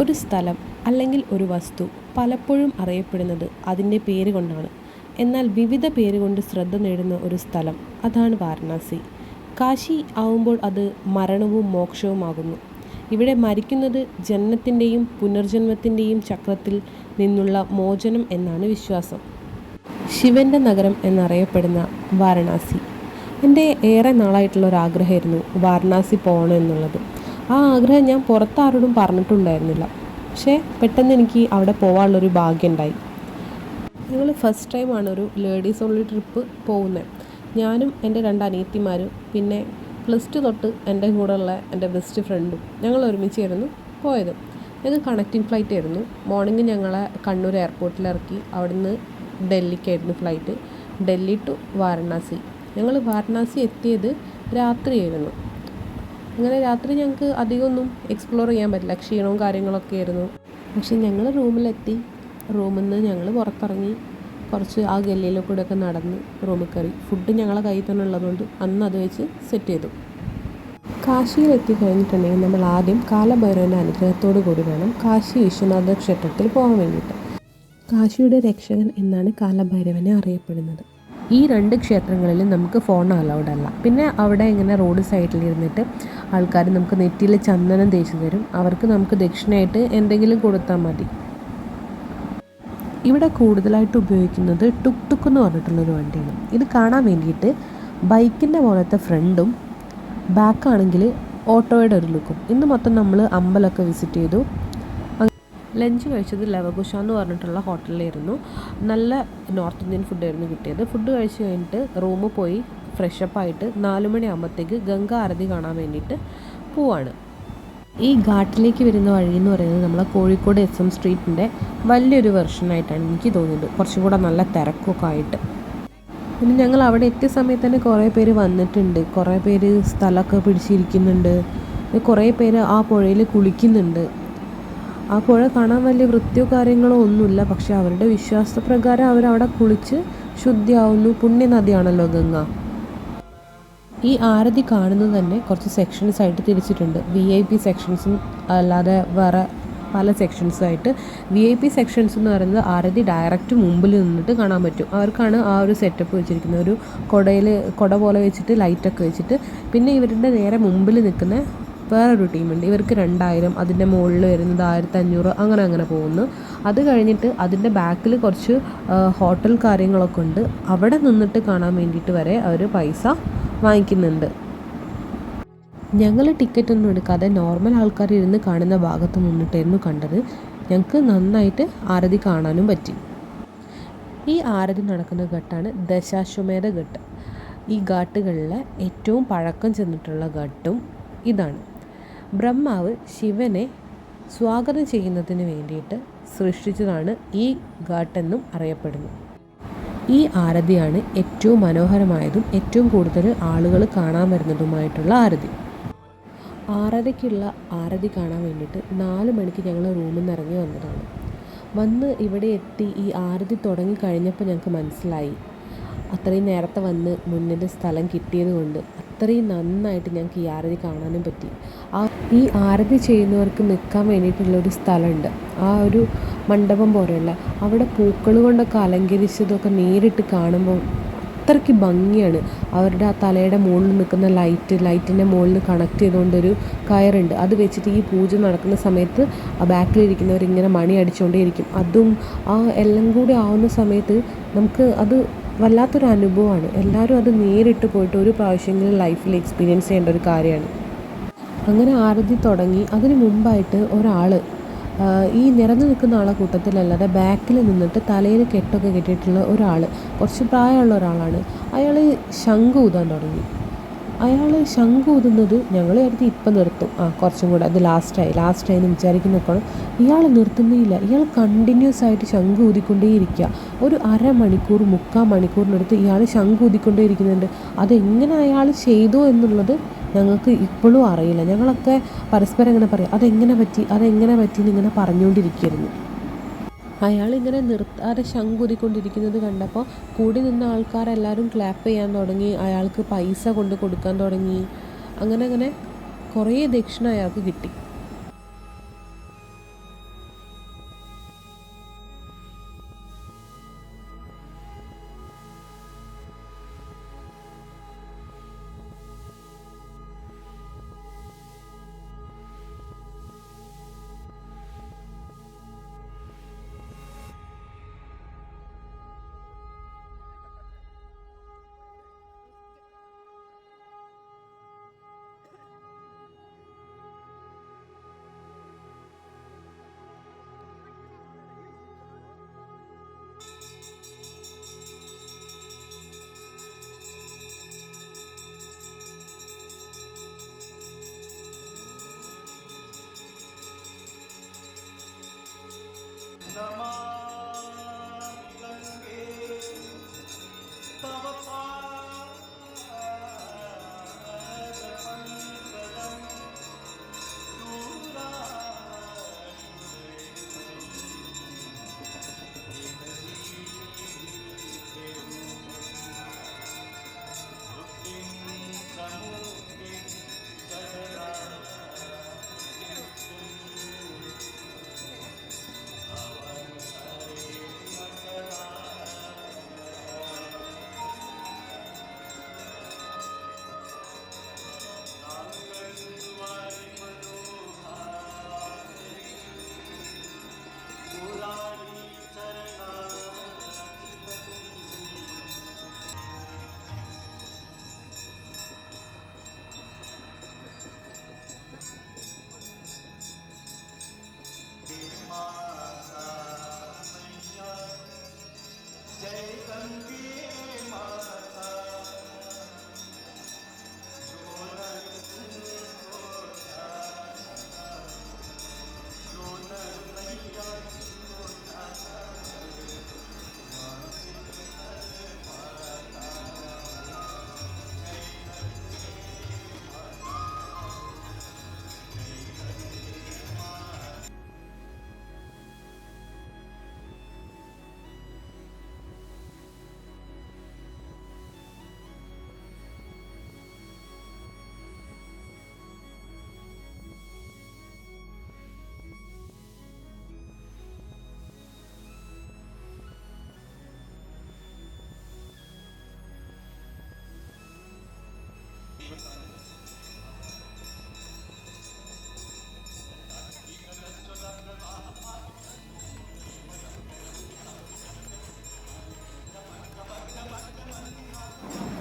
ഒരു സ്ഥലം അല്ലെങ്കിൽ ഒരു വസ്തു പലപ്പോഴും അറിയപ്പെടുന്നത് അതിന്റെ പേര് കൊണ്ടാണ്. എന്നാൽ വിവിധ പേരുകൊണ്ട് ശ്രദ്ധ നേടുന്ന ഒരു സ്ഥലം അതാണ് വാരണാസി. കാശി ആവുമ്പോൾ അത് മരണവും മോക്ഷവുമാകുന്നു. ഇവിടെ മരിക്കുന്നത് ജനനത്തിന്റെയും പുനർജന്മത്തിന്റെയും ചക്രത്തിൽ നിന്നുള്ള മോചനം എന്നാണ് വിശ്വാസം. ശിവന്റെ നഗരം എന്നറിയപ്പെടുന്ന വാരണാസി. എന്റെ ഏറെ നാളായിട്ടുള്ള ഒരു ആഗ്രഹമായിരുന്നു വാരണാസി പോകണം എന്നുള്ളത്. ആ ആഗ്രഹം ഞാൻ പുറത്താരോടും പറഞ്ഞിട്ടുണ്ടായിരുന്നില്ല. പക്ഷേ പെട്ടെന്ന് എനിക്ക് അവിടെ പോകാനുള്ളൊരു ഭാഗ്യം ഉണ്ടായി ഞങ്ങൾ ഫസ്റ്റ് ടൈമാണ് ഒരു ലേഡീസ് ഓൺലി ട്രിപ്പ് പോകുന്നത് ഞാനും എന്റെ രണ്ട് അനിയത്തിമാരും പിന്നെ പ്ലസ് ടു തൊട്ട് എന്റെ കൂടെയുള്ള എന്റെ ബെസ്റ്റ് ഫ്രണ്ടും ഞങ്ങൾ ഒരുമിച്ചായിരുന്നു പോയത്. ഞങ്ങൾക്ക് കണക്റ്റിംഗ് ഫ്ലൈറ്റ് ആയിരുന്നു. മോർണിംഗ് ഞങ്ങളെ കണ്ണൂർ എയർപോർട്ടിൽ ഇറക്കി. അവിടുന്ന് ഡൽഹിക്കായിരുന്നു ഫ്ലൈറ്റ് ഡൽഹി ടു വാരണാസി. ഞങ്ങൾ വാരണാസി എത്തിയത് രാത്രിയായിരുന്നു. അങ്ങനെ രാത്രി ഞങ്ങൾക്ക് അധികമൊന്നും എക്സ്പ്ലോർ ചെയ്യാൻ പറ്റില്ല. ക്ഷീണവും കാര്യങ്ങളൊക്കെ ആയിരുന്നു. പക്ഷെ ഞങ്ങൾ റൂമിലെത്തി. റൂമിൽ നിന്ന് ഞങ്ങൾ പുറത്തിറങ്ങി. കുറച്ച് ആ ഗല്ലിയിലെ കൂടെ ഒക്കെ നടന്ന് റൂമിൽ കയറി. ഫുഡ് ഞങ്ങളെ കയ്യിൽ തന്നെ ഉള്ളതുകൊണ്ട് അന്ന് അത് വെച്ച് സെറ്റ് ചെയ്തു. കാശിയിൽ എത്തി കഴിഞ്ഞിട്ടുണ്ടെങ്കിൽ നമ്മൾ ആദ്യം കാലഭൈരവന്റെ അനുഗ്രഹത്തോടു കൂടി വേണം കാശി വിശ്വനാഥ ക്ഷേത്രത്തിൽ പോകാൻ വേണ്ടിയിട്ട്. കാശിയുടെ രക്ഷകൻ എന്നാണ് കാലഭൈരവനെ അറിയപ്പെടുന്നത്. ഈ രണ്ട് ക്ഷേത്രങ്ങളിലും നമുക്ക് ഫോൺ അലൗഡ് അല്ല. പിന്നെ അവിടെ ഇങ്ങനെ റോഡ് സൈഡിൽ ഇരുന്നിട്ട് ആൾക്കാർ നമുക്ക് നെറ്റിയിൽ ചന്ദനം തേച്ച് തരും. അവർക്ക് നമുക്ക് ദക്ഷിണയായിട്ട് എന്തെങ്കിലും കൊടുത്താൽ മതി. ഇവിടെ കൂടുതലായിട്ട് ഉപയോഗിക്കുന്നത് ടുക് ടുക്ക് എന്ന് പറഞ്ഞിട്ടുള്ളൊരു വണ്ടിയാണ്. ഇത് കാണാൻ വേണ്ടിയിട്ട് ബൈക്കിന്റെ പോലത്തെ ഫ്രണ്ടും ബാക്കാണെങ്കിൽ ഓട്ടോയുടെ ഒരു ലുക്കും ഇന്ന് മൊത്തം നമ്മൾ അമ്പലമൊക്കെ വിസിറ്റ് ചെയ്തു. ലഞ്ച് കഴിച്ചത് ലവകുശ എന്ന് പറഞ്ഞിട്ടുള്ള ഹോട്ടലിലായിരുന്നു നല്ല നോർത്ത് ഇന്ത്യൻ ഫുഡായിരുന്നു കിട്ടിയത്. ഫുഡ് കഴിച്ച് കഴിഞ്ഞിട്ട് റൂമിൽ പോയി. ഫ്രഷപ്പ് ആയിട്ട് നാല് മണി ആകുമ്പോഴത്തേക്ക് ഗംഗ ആരതി കാണാൻ വേണ്ടിയിട്ട് പോവാണ്. ഈ ഘാട്ടിലേക്ക് വരുന്ന വഴി എന്ന് പറയുന്നത് നമ്മളെ കോഴിക്കോട് എസ് എം സ്ട്രീറ്റിന്റെ വലിയൊരു വെർഷനായിട്ടാണ് എനിക്ക് തോന്നിയത്. കുറച്ചും കൂടെ നല്ല തിരക്കൊക്കെ ആയിട്ട്. പിന്നെ ഞങ്ങൾ അവിടെ എത്തിയ സമയത്ത് തന്നെ കുറേ പേര് വന്നിട്ടുണ്ട്. കുറേ പേര് സ്ഥലമൊക്കെ പിടിച്ചിരിക്കുന്നുണ്ട്. കുറേ പേര് ആ പുഴയിൽ കുളിക്കുന്നുണ്ട്. ആ പുഴ കാണാൻ വലിയ വൃത്തിയോ കാര്യങ്ങളോ ഒന്നുമില്ല. പക്ഷെ അവരുടെ വിശ്വാസപ്രകാരം അവരവിടെ കുളിച്ച് ശുദ്ധിയാവുന്നു. പുണ്യനദിയാണല്ലോ ഗംഗ. ഈ ആരതി കാണുന്നത് തന്നെ കുറച്ച് സെക്ഷൻസ് ആയിട്ട് തിരിച്ചിട്ടുണ്ട്. വി ഐ പി സെക്ഷൻസും അല്ലാതെ വേറെ പല സെക്ഷൻസുമായിട്ട് വി ഐ പി സെക്ഷൻസ് എന്ന് പറയുന്നത് ആരതി ഡയറക്റ്റ് മുമ്പിൽ നിന്നിട്ട് കാണാൻ പറ്റും. അവർക്കാണ് ആ ഒരു സെറ്റപ്പ് വെച്ചിരിക്കുന്നത്. ഒരു കുടയിൽ കുട പോലെ വെച്ചിട്ട് ലൈറ്റൊക്കെ വെച്ചിട്ട്. പിന്നെ ഇവരുടെ നേരെ മുമ്പിൽ നിൽക്കുന്ന വേറൊരു ടീമുണ്ട്. ഇവർക്ക് രണ്ടായിരം അതിന്റെ മുകളിൽ വരുന്നത് ആയിരത്തി അഞ്ഞൂറ് അങ്ങനെ അങ്ങനെ പോകുന്നു. അത് കഴിഞ്ഞിട്ട് അതിന്റെ ബാക്കിൽ കുറച്ച് ഹോട്ടൽ കാര്യങ്ങളൊക്കെ ഉണ്ട്. അവിടെ നിന്നിട്ട് കാണാൻ വേണ്ടിയിട്ട് വരെ അവർ പൈസ വാങ്ങിക്കുന്നുണ്ട്. ഞങ്ങൾ ടിക്കറ്റ് ഒന്നും എടുക്കാതെ നോർമൽ ആൾക്കാർ ഇരുന്ന് കാണുന്ന ഭാഗത്ത് നിന്നിട്ടായിരുന്നു കണ്ടത്. ഞങ്ങൾക്ക് നന്നായിട്ട് ആരതി കാണാനും പറ്റി. ഈ ആരതി നടക്കുന്ന ഘട്ടമാണ് ദശാശ്വമേധ ഘട്ട്. ഈ ഘാട്ടുകളിലെ ഏറ്റവും പഴക്കം ചെന്നിട്ടുള്ള ഘട്ടും ഇതാണ്. ബ്രഹ്മാവ് ശിവനെ സ്വാഗതം ചെയ്യുന്നതിന് വേണ്ടിയിട്ട് സൃഷ്ടിച്ചതാണ് ഈ ഘാട്ടെന്നും അറിയപ്പെടുന്നു. ഈ ആരതിയാണ് ഏറ്റവും മനോഹരമായതും ഏറ്റവും കൂടുതൽ ആളുകൾ കാണാൻ വരുന്നതുമായിട്ടുള്ള ആരതി. ആരതിക്കുള്ള ആരതി കാണാൻ വേണ്ടിയിട്ട് നാല് മണിക്ക് ഞങ്ങൾ റൂമിൽ നിന്ന് ഇറങ്ങി വന്നതാണ്. വന്ന് ഇവിടെ എത്തി ഈ ആരതി തുടങ്ങി കഴിഞ്ഞപ്പോൾ ഞങ്ങൾക്ക് മനസ്സിലായി. അത്രയും നേരത്തെ വന്ന് മുന്നിൽ സ്ഥലം കിട്ടിയത് കൊണ്ട് അത്രയും നന്നായിട്ട് ഞങ്ങൾക്ക് ഈ ആരതി കാണാനും പറ്റി. ആ ഈ ആരതി ചെയ്യുന്നവർക്ക് നിൽക്കാൻ വേണ്ടിയിട്ടുള്ളൊരു സ്ഥലമുണ്ട്. ആ ഒരു മണ്ഡപം പോലെയുള്ള അവിടെ പൂക്കൾ കൊണ്ടൊക്കെ അലങ്കരിച്ചതൊക്കെ നേരിട്ട് കാണുമ്പോൾ അത്രയ്ക്ക് ഭംഗിയാണ്. അവരുടെ ആ തലയുടെ മുകളിൽ നിൽക്കുന്ന ലൈറ്റ് ലൈറ്റിന്റെ മുകളിൽ കണക്ട് ചെയ്തുകൊണ്ടൊരു കയറുണ്ട്. അത് വെച്ചിട്ട് ഈ പൂജ നടക്കുന്ന സമയത്ത് ആ ബാക്കിലിരിക്കുന്നവർ ഇങ്ങനെ മണി അടിച്ചുകൊണ്ടേയിരിക്കും. അതും ആ എല്ലാം കൂടി ആവുന്ന സമയത്ത് നമുക്ക് അത് വല്ലാത്തൊരു അനുഭവമാണ്. എല്ലാവരും അത് നേരിട്ട് പോയിട്ട് ഒരു പ്രാവശ്യമെങ്കിലും ലൈഫിൽ എക്സ്പീരിയൻസ് ചെയ്യേണ്ട ഒരു കാര്യമാണ്. അങ്ങനെ ആരതി തുടങ്ങി. അതിന് മുമ്പായിട്ട് ഒരാൾ ഈ നിറഞ്ഞു നിൽക്കുന്ന ആളെ കൂട്ടത്തിലല്ലാതെ ബാക്കിൽ നിന്നിട്ട് തലയിൽ കെട്ടൊക്കെ കെട്ടിയിട്ടുള്ള ഒരാൾ കുറച്ച് പ്രായമുള്ള ഒരാളാണ്. അയാൾ ശംഖ് ഊതാൻ തുടങ്ങി. അയാൾ ശംഖ് ഊതുന്നത് ഞങ്ങൾ കരുതി ഇപ്പം നിർത്തും. ആ കുറച്ചും കൂടെ. അത് ലാസ്റ്റായി ലാസ്റ്റായി എന്ന് വിചാരിക്കുന്നൊക്കെയാണ് ഇയാൾ നിർത്തുന്നില്ല ഇയാൾ കണ്ടിന്യൂസ് ആയിട്ട് ശംഖ് ഊതിക്കൊണ്ടേയിരിക്കുക. ഒരു അരമണിക്കൂർ മുക്കാൽ മണിക്കൂറിനടുത്ത് ഇയാൾ ശംഖ് ഊതിക്കൊണ്ടേ ഇരിക്കുന്നുണ്ട് അതെങ്ങനെ അയാൾ ചെയ്തു എന്നുള്ളത് ഞങ്ങൾക്ക് ഇപ്പോഴും അറിയില്ല. ഞങ്ങളൊക്കെ പരസ്പരം ഇങ്ങനെ പറയും അതെങ്ങനെ പറ്റി? അതെങ്ങനെ പറ്റി? എന്നിങ്ങനെ പറഞ്ഞുകൊണ്ടിരിക്കുകയായിരുന്നു. അയാൾ ഇങ്ങനെ നിർത്താതെ ശങ്കുതിക്കൊണ്ടിരിക്കുന്നത് കണ്ടപ്പോൾ കൂടി നിന്ന ആൾക്കാരെല്ലാവരും ക്ലാപ്പ് ചെയ്യാൻ തുടങ്ങി. അയാൾക്ക് പൈസ കൊണ്ട് കൊടുക്കാൻ തുടങ്ങി. അങ്ങനെ അങ്ങനെ കുറേ ദക്ഷിണ അയാൾക്ക് കിട്ടി.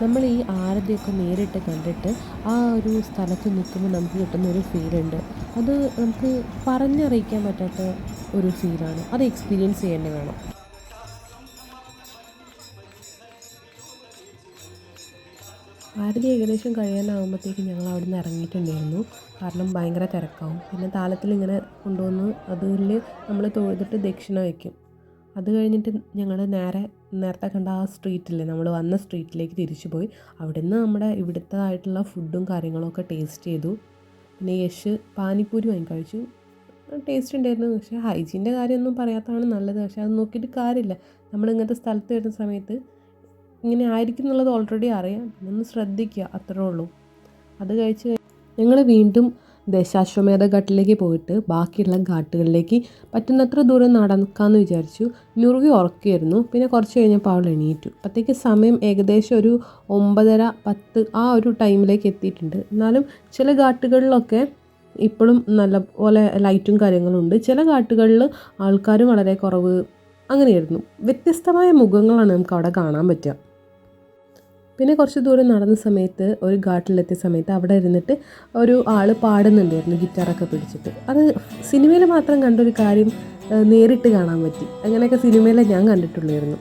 നമ്മൾ ഈ ആരതിയൊക്കെ നേരിട്ട് കണ്ടിട്ട് ആ ഒരു സ്ഥലത്ത് നിൽക്കുമ്പോൾ നമുക്ക് കിട്ടുന്ന ഒരു ഫീലുണ്ട് അത് നമുക്ക് പറഞ്ഞറിയിക്കാൻ പറ്റാത്ത ഒരു ഫീലാണ് അത് എക്സ്പീരിയൻസ് ചെയ്യേണ്ടി വേണം. ആരതി ഏകദേശം കഴിയാനാകുമ്പോഴത്തേക്ക് ഞങ്ങൾ അവിടെ നിന്ന് ഇറങ്ങിയിട്ടുണ്ടായിരുന്നു. കാരണം ഭയങ്കര തിരക്കാവും. പിന്നെ താലത്തിൽ ഇങ്ങനെ കൊണ്ടുവന്ന് അതിൽ നമ്മൾ തൊഴുതിട്ട് ദക്ഷിണ വയ്ക്കും അത് കഴിഞ്ഞിട്ട് ഞങ്ങൾ നേരെ നേരത്തെ കണ്ട ആ സ്ട്രീറ്റില്ലേ നമ്മൾ വന്ന സ്ട്രീറ്റിലേക്ക് തിരിച്ചു പോയി. അവിടെ നിന്ന് നമ്മുടെ ഇവിടുത്തേതായിട്ടുള്ള ഫുഡും കാര്യങ്ങളൊക്കെ ടേസ്റ്റ് ചെയ്തു. പിന്നെ യശ് പാനിപ്പൂരി വാങ്ങി കഴിച്ചു. ടേസ്റ്റ് ഉണ്ടായിരുന്നു പക്ഷേ ഹൈജീന്റെ കാര്യമൊന്നും പറയാത്തതാണ് നല്ലത്. പക്ഷേ അത് നോക്കിയിട്ട് കാര്യമില്ല. നമ്മൾ ഇങ്ങനത്തെ സ്ഥലത്ത് വരുന്ന സമയത്ത് ഇങ്ങനെ ആയിരിക്കും എന്നുള്ളത് ഓൾറെഡി അറിയാം. പിന്നെ ഒന്ന് ശ്രദ്ധിക്കുക അത്രേ ഉള്ളൂ. അത് കഴിച്ച് ഞങ്ങൾ വീണ്ടും ദശാശ്വമേധ ഘട്ടിലേക്ക് പോയിട്ട് ബാക്കിയുള്ള ഘാട്ടുകളിലേക്ക് പറ്റുന്നത്ര ദൂരം നടക്കാമെന്ന് വിചാരിച്ചു. നുറുകി ഉറക്കിയായിരുന്നു പിന്നെ കുറച്ച് കഴിഞ്ഞപ്പോൾ അവൾ എണീറ്റു. അപ്പോഴത്തേക്ക് സമയം ഏകദേശം ഒരു ഒമ്പതര പത്ത് ആ ഒരു ടൈമിലേക്ക് എത്തിയിട്ടുണ്ട്. എന്നാലും ചില ഘാട്ടുകളിലൊക്കെ ഇപ്പോഴും നല്ല പോലെ ലൈറ്റും കാര്യങ്ങളും ഉണ്ട്. ചില ഘാട്ടുകളിൽ ആൾക്കാരും വളരെ കുറവ് അങ്ങനെയായിരുന്നു. വ്യത്യസ്തമായ മുഖങ്ങളാണ് നമുക്ക് അവിടെ കാണാൻ പറ്റുക. പിന്നെ കുറച്ച് ദൂരം നടന്ന സമയത്ത് ഒരു ഘാട്ടിലെത്തിയ സമയത്ത് അവിടെ ഇരുന്നിട്ട് ഒരു ആൾ പാടുന്നുണ്ടായിരുന്നു ഗിറ്റാറൊക്കെ പിടിച്ചിട്ട്. അത് സിനിമയിൽ മാത്രം കണ്ടൊരു കാര്യം നേരിട്ട് കാണാൻ പറ്റി. അങ്ങനെയൊക്കെ സിനിമയിലെ ഞാൻ കണ്ടിട്ടുള്ളായിരുന്നു.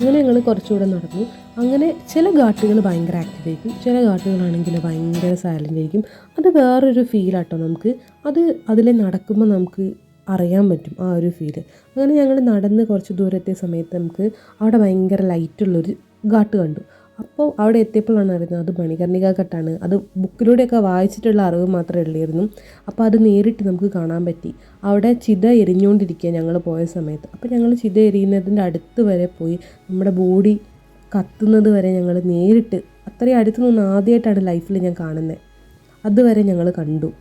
അങ്ങനെ ഞങ്ങൾ കുറച്ചുകൂടെ നടന്നു. അങ്ങനെ ചില ഘാട്ടുകൾ ഭയങ്കര ആക്റ്റീവായിരിക്കും ചില ഘാട്ടുകളാണെങ്കിൽ ഭയങ്കര സൈലന്റ് ആയിരിക്കും അത് വേറൊരു ഫീലാട്ടോ നമുക്ക്. അത് അതിൽ നടക്കുമ്പോൾ നമുക്ക് അറിയാൻ പറ്റും ആ ഒരു ഫീൽ. അങ്ങനെ ഞങ്ങൾ നടന്ന് കുറച്ച് ദൂരത്തെ സമയത്ത് നമുക്ക് അവിടെ ഭയങ്കര ലൈറ്റുള്ളൊരു ഘാട്ട് കണ്ടു. അപ്പോൾ അവിടെ എത്തിയപ്പോഴാണ് അറിയുന്നത് അത് മണികർണിക ഘട്ടാണ്. അത് ബുക്കിലൂടെയൊക്കെ വായിച്ചിട്ടുള്ള അറിവ് മാത്രമേ ഉള്ളായിരുന്നു. അപ്പോൾ അത് നേരിട്ട് നമുക്ക് കാണാൻ പറ്റി. അവിടെ ചിത എരിഞ്ഞുകൊണ്ടിരിക്കുക ഞങ്ങൾ പോയ സമയത്ത്. അപ്പോൾ ഞങ്ങൾ ചിത എരിയുന്നതിന്റെ അടുത്ത് വരെ പോയി നമ്മുടെ ബോഡി കത്തുന്നത് വരെ ഞങ്ങൾ നേരിട്ട് അത്രയും അടുത്ത് നിന്ന് ആദ്യമായിട്ടാണ് ലൈഫിൽ ഞാൻ കാണുന്നത്. അതുവരെ ഞങ്ങൾ കണ്ടു.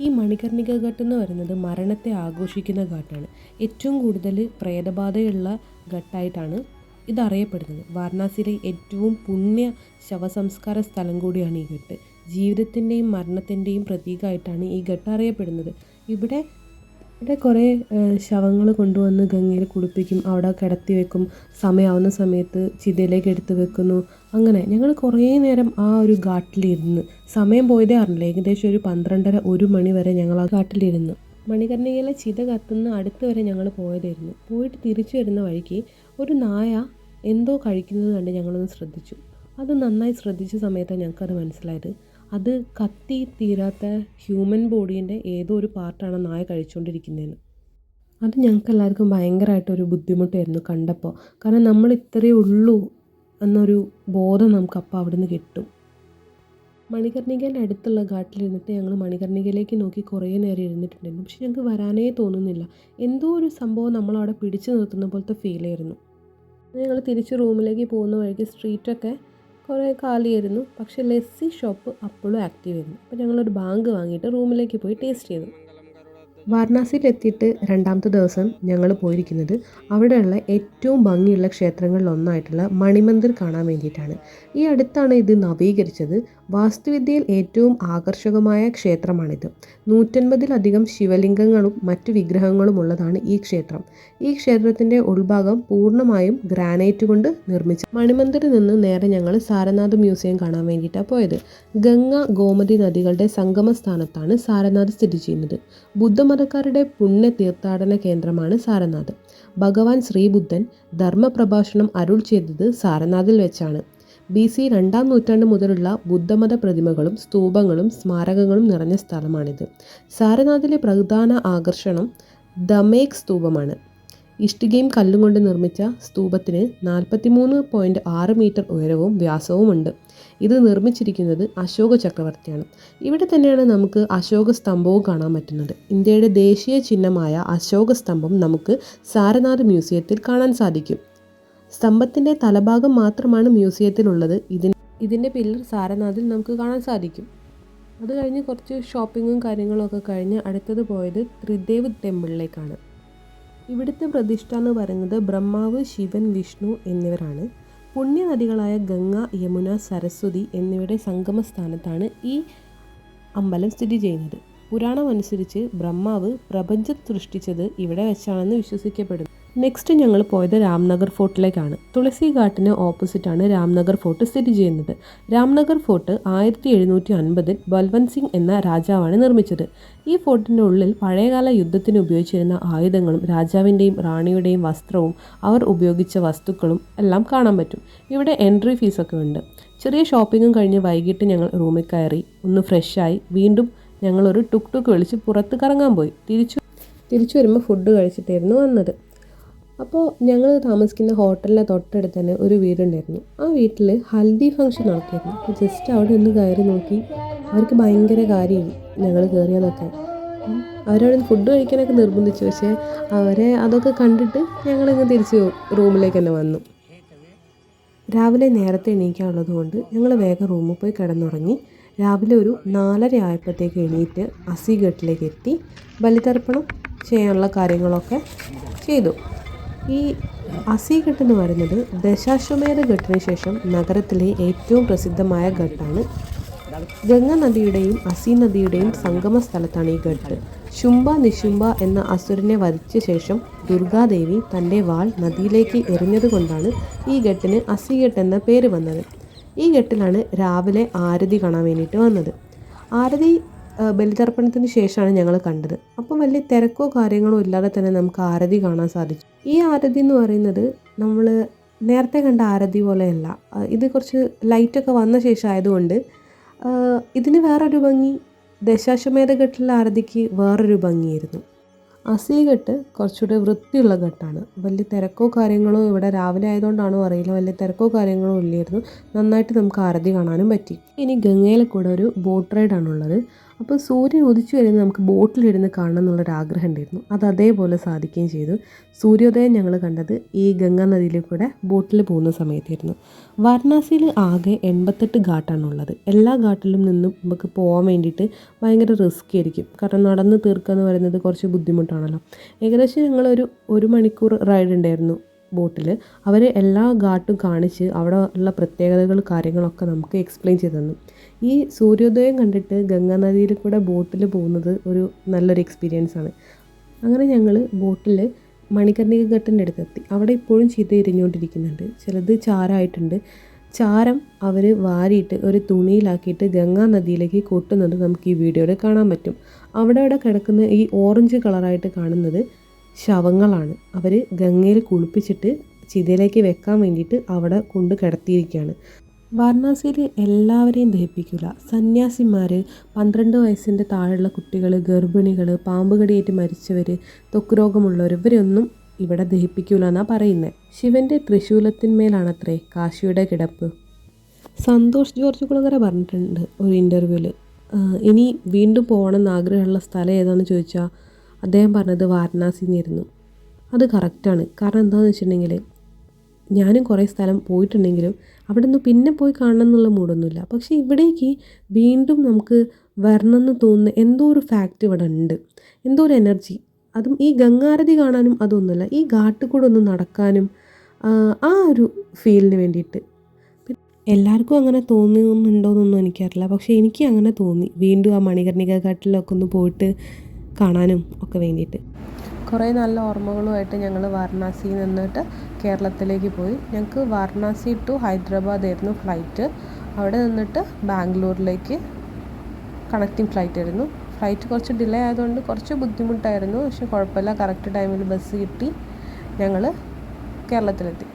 ഈ മണികർണിക ഘട്ട് എന്ന് പറയുന്നത് മരണത്തെ ആഘോഷിക്കുന്ന ഘട്ടാണ്. ഏറ്റവും കൂടുതൽ പ്രേതബാധയുള്ള ഘട്ടായിട്ടാണ് ഇതറിയപ്പെടുന്നത്. വാരണാസിയിലെ ഏറ്റവും പുണ്യ ശവസംസ്കാര സ്ഥലം കൂടിയാണ് ഈ ഘട്ട്. ജീവിതത്തിന്റെയും മരണത്തിന്റെയും പ്രതീകമായിട്ടാണ് ഈ ഘട്ട് അറിയപ്പെടുന്നത്. ഇവിടെ ഇവിടെ കുറേ ശവങ്ങൾ കൊണ്ടുവന്ന് ഗംഗയിൽ കുളിപ്പിക്കും അവിടെ കിടത്തി വെക്കും സമയമാവുന്ന സമയത്ത് ചിതയിലേക്ക് എടുത്ത് വെക്കുന്നു. അങ്ങനെ ഞങ്ങൾ കുറേ നേരം ആ ഒരു ഘാട്ടിലിരുന്ന് സമയം പോയതേ അറിഞ്ഞില്ല. ഏകദേശം ഒരു പന്ത്രണ്ടര ഒരു മണി വരെ ഞങ്ങൾ ആ ഘാട്ടിലിരുന്നു. മണികർണികയിലെ ചിത കത്തുന്ന അടുത്ത് വരെ ഞങ്ങൾ പോയതായിരുന്നു. പോയിട്ട് തിരിച്ചു വരുന്ന വഴിക്ക് ഒരു നായ എന്തോ കഴിക്കുന്നത് കണ്ട് ഞങ്ങളൊന്ന് ശ്രദ്ധിച്ചു. അത് നന്നായി ശ്രദ്ധിച്ച സമയത്താണ് ഞങ്ങൾക്കത് മനസ്സിലായത്. അത് കത്തി തീരാത്ത ഹ്യൂമൻ ബോഡീന്റെ ഏതോ ഒരു പാർട്ടാണ് നായ കഴിച്ചുകൊണ്ടിരിക്കുന്നതെന്ന് അത് ഞങ്ങൾക്ക് എല്ലാവർക്കും ഭയങ്കരമായിട്ടൊരു ബുദ്ധിമുട്ടായിരുന്നു കണ്ടപ്പോൾ. കാരണം നമ്മൾ ഇത്രയേ ഉള്ളൂ എന്നൊരു ബോധം നമുക്ക് അപ്പോൾ അവിടെ കിട്ടും. മണികർണികയുടെ അടുത്തുള്ള ഘാട്ടിലിരുന്നിട്ട് ഞങ്ങൾ മണികർണികയിലേക്ക് നോക്കി കുറേ നേരം ഇരുന്നിട്ടുണ്ടായിരുന്നു. പക്ഷെ ഞങ്ങൾക്ക് വരാനേ തോന്നുന്നില്ല. എന്തോ ഒരു സംഭവം നമ്മളവിടെ പിടിച്ചു നിർത്തുന്ന പോലത്തെ ഫീൽ ആയിരുന്നു. ഞങ്ങൾ തിരിച്ച് റൂമിലേക്ക് പോകുന്ന വഴിക്ക് സ്ട്രീറ്റൊക്കെ കുറേ കാലിയായിരുന്നു. പക്ഷെ ലെസ്സി ഷോപ്പ് അപ്പോഴും ആക്റ്റീവ് ആയിരുന്നു. അപ്പോൾ ഞങ്ങളൊരു ബാങ്ക് വാങ്ങിയിട്ട് റൂമിലേക്ക് പോയി ടേസ്റ്റ് ചെയ്തു. വാരണാസിയിലെത്തിയിട്ട് രണ്ടാമത്തെ ദിവസം ഞങ്ങൾ പോയിരിക്കുന്നത് അവിടെയുള്ള ഏറ്റവും ഭംഗിയുള്ള ക്ഷേത്രങ്ങളിലൊന്നായിട്ടുള്ള മണിമന്ദിർ കാണാൻ വേണ്ടിയിട്ടാണ്. ഈ അടുത്താണ് ഇത് നവീകരിച്ചത്. വാസ്തുവിദ്യയിൽ ഏറ്റവും ആകർഷകമായ ക്ഷേത്രമാണിത്. നൂറ്റൻപതിലധികം ശിവലിംഗങ്ങളും മറ്റു വിഗ്രഹങ്ങളും ഉള്ളതാണ് ഈ ക്ഷേത്രം. ഈ ക്ഷേത്രത്തിന്റെ ഉൾഭാഗം പൂർണമായും ഗ്രാനൈറ്റ് കൊണ്ട് നിർമ്മിച്ചു മണിമന്ദിറിൽ നിന്ന് നേരെ ഞങ്ങൾ സാരനാഥ് മ്യൂസിയം കാണാൻ വേണ്ടിയിട്ടാണ് പോയത്. ഗംഗ ഗോമതി നദികളുടെ സംഗമ സ്ഥാനത്താണ് സാരനാഥ് സ്ഥിതി ചെയ്യുന്നത്. ബുദ്ധമതക്കാരുടെ പുണ്യ തീർത്ഥാടന കേന്ദ്രമാണ് സാരനാഥ്. ഭഗവാൻ ശ്രീബുദ്ധൻ ധർമ്മപ്രഭാഷണം അരുൾ ചെയ്തത് സാരനാഥിൽ വെച്ചാണ്. ബി സി രണ്ടാം നൂറ്റാണ്ട് മുതലുള്ള ബുദ്ധമത പ്രതിമകളും സ്തൂപങ്ങളും സ്മാരകങ്ങളും നിറഞ്ഞ സ്ഥലമാണിത്. സാരനാഥിലെ പ്രധാന ആകർഷണം ദമേക് സ്തൂപമാണ്. ഇഷ്ടികയും കല്ലും കൊണ്ട് നിർമ്മിച്ച സ്തൂപത്തിന് നാൽപ്പത്തിമൂന്ന് പോയിന്റ് ആറ് മീറ്റർ ഉയരവും വ്യാസവുമുണ്ട്. ഇത് നിർമ്മിച്ചിരിക്കുന്നത് അശോക ചക്രവർത്തിയാണ്. ഇവിടെ തന്നെയാണ് നമുക്ക് അശോക സ്തംഭവും കാണാൻ പറ്റുന്നത്. ഇന്ത്യയുടെ ദേശീയ ചിഹ്നമായ അശോക സ്തംഭം നമുക്ക് സാരനാഥ് മ്യൂസിയത്തിൽ കാണാൻ സാധിക്കും. സ്തംഭത്തിന്റെ തലഭാഗം മാത്രമാണ് മ്യൂസിയത്തിലുള്ളത്. ഇതിന് ഇതിന്റെ പില്ലർ സാരനാഥിൽ നമുക്ക് കാണാൻ സാധിക്കും. അത് കഴിഞ്ഞ് കുറച്ച് ഷോപ്പിങ്ങും കാര്യങ്ങളും ഒക്കെ കഴിഞ്ഞ് അടുത്തത് പോയത് ത്രിദേവ് ടെമ്പിളിലേക്കാണ്. ഇവിടുത്തെ പ്രതിഷ്ഠ എന്ന് പറയുന്നത് ബ്രഹ്മാവ് ശിവൻ വിഷ്ണു എന്നിവരാണ്. പുണ്യനദികളായ ഗംഗ യമുന സരസ്വതി എന്നിവയുടെ സംഗമ സ്ഥാനത്താണ് ഈ അമ്പലം സ്ഥിതി ചെയ്യുന്നത്. പുരാണമനുസരിച്ച് ബ്രഹ്മാവ് പ്രപഞ്ചം സൃഷ്ടിച്ചത് ഇവിടെ വെച്ചാണെന്ന് വിശ്വസിക്കപ്പെടുന്നു. നെക്സ്റ്റ് ഞങ്ങൾ പോയത് രാംനഗർ ഫോർട്ടിലേക്കാണ്. തുളസി ഘാട്ടിന് ഓപ്പോസിറ്റാണ് രാംനഗർ ഫോർട്ട് സ്ഥിതി ചെയ്യുന്നത്. രാംനഗർ ഫോർട്ട് ആയിരത്തി എഴുന്നൂറ്റി അൻപതിൽ ബൽവന്ത് സിംഗ് എന്ന രാജാവാണ് നിർമ്മിച്ചത്. ഈ ഫോർട്ടിന്റെ ഉള്ളിൽ പഴയകാല യുദ്ധത്തിന് ഉപയോഗിച്ചിരുന്ന ആയുധങ്ങളും രാജാവിന്റെയും റാണിയുടെയും വസ്ത്രവും അവർ ഉപയോഗിച്ച വസ്തുക്കളും എല്ലാം കാണാൻ പറ്റും. ഇവിടെ എൻട്രി ഫീസൊക്കെ ഉണ്ട്. ചെറിയ ഷോപ്പിങ്ങും കഴിഞ്ഞ് വൈകിട്ട് ഞങ്ങൾ റൂമിൽ കയറി. ഒന്ന് ഫ്രഷായി വീണ്ടും ഞങ്ങളൊരു ടുക് ടുക്ക് വിളിച്ച് പുറത്ത് കറങ്ങാൻ പോയി. തിരിച്ചു തിരിച്ചു വരുമ്പോൾ ഫുഡ് കഴിച്ചിട്ടായിരുന്നു വന്നത്. അപ്പോൾ ഞങ്ങൾ താമസിക്കുന്ന ഹോട്ടലിന്റെ തൊട്ടടുത്ത് തന്നെ ഒരു വീടുണ്ടായിരുന്നു. ആ വീട്ടിൽ ഹൽദി ഫംഗ്ഷൻ നടത്തിയിരുന്നു. അപ്പോൾ ജസ്റ്റ് അവിടെ ഒന്ന് കയറി നോക്കി. അവർക്ക് ഭയങ്കര കാര്യമായി ഞങ്ങൾ കയറിയതൊക്കെ. അവരവിടെ ഫുഡ് കഴിക്കാനൊക്കെ നിർബന്ധിച്ചു. പക്ഷേ അവരെ അതൊക്കെ കണ്ടിട്ട് ഞങ്ങളിങ്ങ് തിരിച്ച് റൂമിലേക്ക് തന്നെ വന്നു. രാവിലെ നേരത്തെ എണീക്കാനുള്ളത് കൊണ്ട് ഞങ്ങൾ വേഗം റൂമിൽ പോയി കിടന്നുറങ്ങി. രാവിലെ ഒരു നാലര ആയപ്പോഴത്തേക്ക് എണീറ്റ് അസി ഗട്ടിലേക്ക് എത്തി. ബലിതർപ്പണം ചെയ്യാനുള്ള കാര്യങ്ങളൊക്കെ ചെയ്തു. ഈ അസിഘട്ട് എന്ന് പറയുന്നത് ദശാശ്വമേധ ഘട്ടിന് ശേഷം നഗരത്തിലെ ഏറ്റവും പ്രസിദ്ധമായ ഘട്ടാണ്. ഗംഗ നദിയുടെയും അസി നദിയുടെയും സംഗമ സ്ഥലത്താണ് ഈ ഘട്ട്. ശുംഭ നിശുംഭ എന്ന അസുരനെ വധിച്ച ശേഷം ദുർഗാദേവി തന്റെ വാൾ നദിയിലേക്ക് എറിഞ്ഞതുകൊണ്ടാണ് ഈ ഘട്ടിന് അസിഘട്ട് എന്ന പേര് വന്നത്. ഈ ഘട്ടിലാണ് രാവിലെ ആരതി കാണാൻ വേണ്ടിയിട്ട് വന്നത്. ആരതി ബലിതർപ്പണത്തിന് ശേഷമാണ് ഞങ്ങൾ കണ്ടത്. അപ്പം വലിയ തിരക്കോ കാര്യങ്ങളോ ഇല്ലാതെ തന്നെ നമുക്ക് ആരതി കാണാൻ സാധിച്ചു. ഈ ആരതി എന്ന് പറയുന്നത് നമ്മൾ നേരത്തെ കണ്ട ആരതി പോലെയല്ല. ഇത് കുറച്ച് ലൈറ്റൊക്കെ വന്ന ശേഷം ആയതുകൊണ്ട് ഇതിന് വേറൊരു ഭംഗി ദശാശ്വമേധ ഘട്ടിലെ ആരതിക്ക് വേറൊരു ഭംഗിയായിരുന്നു. അസീഘട്ട് കുറച്ചുകൂടെ വൃത്തിയുള്ള ഘട്ടാണ്. വലിയ തിരക്കോ കാര്യങ്ങളോ ഇവിടെ രാവിലെ ആയതുകൊണ്ടാണോ അറിയില്ല. വലിയ തിരക്കോ കാര്യങ്ങളോ ഇല്ലായിരുന്നു. നന്നായിട്ട് നമുക്ക് ആരതി കാണാനും പറ്റി. ഇനി ഗംഗയിലെ കൂടെ ഒരു ബോട്ട് റൈഡാണുള്ളത്. അപ്പോൾ സൂര്യൻ ഉദിച്ചു വരുന്നത് നമുക്ക് ബോട്ടിലിരുന്ന് കാണണം എന്നുള്ളൊരു ആഗ്രഹം ഉണ്ടായിരുന്നു അത് അതേപോലെ സാധിക്കുകയും ചെയ്തു. സൂര്യോദയം ഞങ്ങൾ കണ്ടത് ഈ ഗംഗാ നദിയിൽ കൂടെ ബോട്ടിൽ പോകുന്ന സമയത്തായിരുന്നു. വാരണാസിയിൽ ആകെ എൺപത്തെട്ട് ഘാട്ടാണുള്ളത്. എല്ലാ ഘാട്ടിലും നിന്നും നമുക്ക് പോകാൻ വേണ്ടിയിട്ട് ഭയങ്കര റിസ്ക് ആയിരിക്കും. കാരണം നടന്ന് തീർക്കുക എന്ന് പറയുന്നത് കുറച്ച് ബുദ്ധിമുട്ടാണല്ലോ. ഏകദേശം ഞങ്ങളൊരു ഒരു മണിക്കൂർ റൈഡ് ഉണ്ടായിരുന്നു ബോട്ടിൽ. അവർ എല്ലാ ഘാട്ടും കാണിച്ച് അവിടെ ഉള്ള പ്രത്യേകതകൾ കാര്യങ്ങളൊക്കെ നമുക്ക് എക്സ്പ്ലെയിൻ ചെയ്തു തന്നു. ഈ സൂര്യോദയം കണ്ടിട്ട് ഗംഗാ നദിയിൽ കൂടെ ബോട്ടിൽ പോകുന്നത് ഒരു നല്ലൊരു എക്സ്പീരിയൻസ് ആണ്. അങ്ങനെ ഞങ്ങൾ ബോട്ടിൽ മണികർണിക ഘട്ടന്റെ അടുത്തെത്തി. അവിടെ ഇപ്പോഴും ചീത്ത എരിഞ്ഞുകൊണ്ടിരിക്കുന്നുണ്ട്. ചിലത് ചാരമായിട്ടുണ്ട് ചാരം അവർ വാരിയിട്ട് ഒരു തുണിയിലാക്കിയിട്ട് ഗംഗാ നദിയിലേക്ക് കൊട്ടുന്നത് നമുക്ക് ഈ വീഡിയോയിൽ കാണാൻ പറ്റും. അവിടെ അവിടെ കിടക്കുന്ന ഈ ഓറഞ്ച് കളറായിട്ട് കാണുന്നത് ശവങ്ങളാണ്. അവർ ഗംഗയിൽ കുളിപ്പിച്ചിട്ട് ചിതയിലേക്ക് വെക്കാൻ വേണ്ടിയിട്ട് അവിടെ കൊണ്ട് കിടത്തിയിരിക്കുകയാണ്. വാരണാസിയിൽ എല്ലാവരെയും ദഹിപ്പിക്കില്ല സന്യാസിമാർ പന്ത്രണ്ട് വയസ്സിന്റെ താഴെയുള്ള കുട്ടികൾ ഗർഭിണികൾ പാമ്പ് കടിയേറ്റ് മരിച്ചവർ ത്വക്ക് രോഗമുള്ളവർ ഇവരെയൊന്നും ഇവിടെ ദഹിപ്പിക്കൂല എന്നാണ് പറയുന്നത് ശിവന്റെ തൃശൂലത്തിന്മേലാണത്രേ കാശിയുടെ കിടപ്പ്. സന്തോഷ് ജോർജ് കുളങ്ങര പറഞ്ഞിട്ടുണ്ട് ഒരു ഇന്റർവ്യൂവിൽ ഇനി വീണ്ടും പോകണമെന്ന് ആഗ്രഹമുള്ള സ്ഥലം ഏതാണെന്ന് ചോദിച്ചാൽ അദ്ദേഹം പറഞ്ഞത് വാരണാസിന്നായിരുന്നു അത് കറക്റ്റാണ് കാരണം എന്താണെന്ന് വെച്ചിട്ടുണ്ടെങ്കിൽ ഞാനും കുറേ സ്ഥലം പോയിട്ടുണ്ടെങ്കിലും അവിടെ നിന്ന് പിന്നെ പോയി കാണണം എന്നുള്ള മൂടൊന്നുമില്ല. പക്ഷേ ഇവിടേക്ക് വീണ്ടും നമുക്ക് വരണമെന്ന് തോന്നുന്ന എന്തോ ഒരു ഫാക്റ്റ് ഇവിടെ ഉണ്ട്. എന്തോ ഒരു എനർജി അതും ഈ ഗംഗാരതി കാണാനും അതൊന്നുമല്ല ഈ ഘാട്ടിൽ ഒന്ന് നടക്കാനും ആ ഒരു ഫീലിന് വേണ്ടിയിട്ട്. എല്ലാവർക്കും അങ്ങനെ തോന്നുന്നുണ്ടോയെന്നൊന്നും എനിക്കറിയില്ല. പക്ഷേ എനിക്ക് അങ്ങനെ തോന്നി. വീണ്ടും ആ മണികർണിക ഘാട്ടിലൊക്കെ ഒന്ന് പോയിട്ട് കാണാനും ഒക്കെ വേണ്ടിയിട്ട്. കുറേ നല്ല ഓർമ്മകളുമായിട്ട് ഞങ്ങൾ വാരണാസിയിൽ നിന്നിട്ട് കേരളത്തിലേക്ക് പോയി. ഞങ്ങൾക്ക് വാരണാസി ടു ഹൈദരാബാദ് ആയിരുന്നു ഫ്ലൈറ്റ്. അവിടെ നിന്നിട്ട് ബാംഗ്ലൂരിലേക്ക് കണക്റ്റിംഗ് ഫ്ലൈറ്റ് ആയിരുന്നു. ഫ്ലൈറ്റ് കുറച്ച് ഡിലേ ആയതുകൊണ്ട് കുറച്ച് ബുദ്ധിമുട്ടായിരുന്നു. പക്ഷെ കുഴപ്പമില്ല കറക്റ്റ് ടൈമിൽ ബസ് കിട്ടി. ഞങ്ങൾ കേരളത്തിലെത്തി.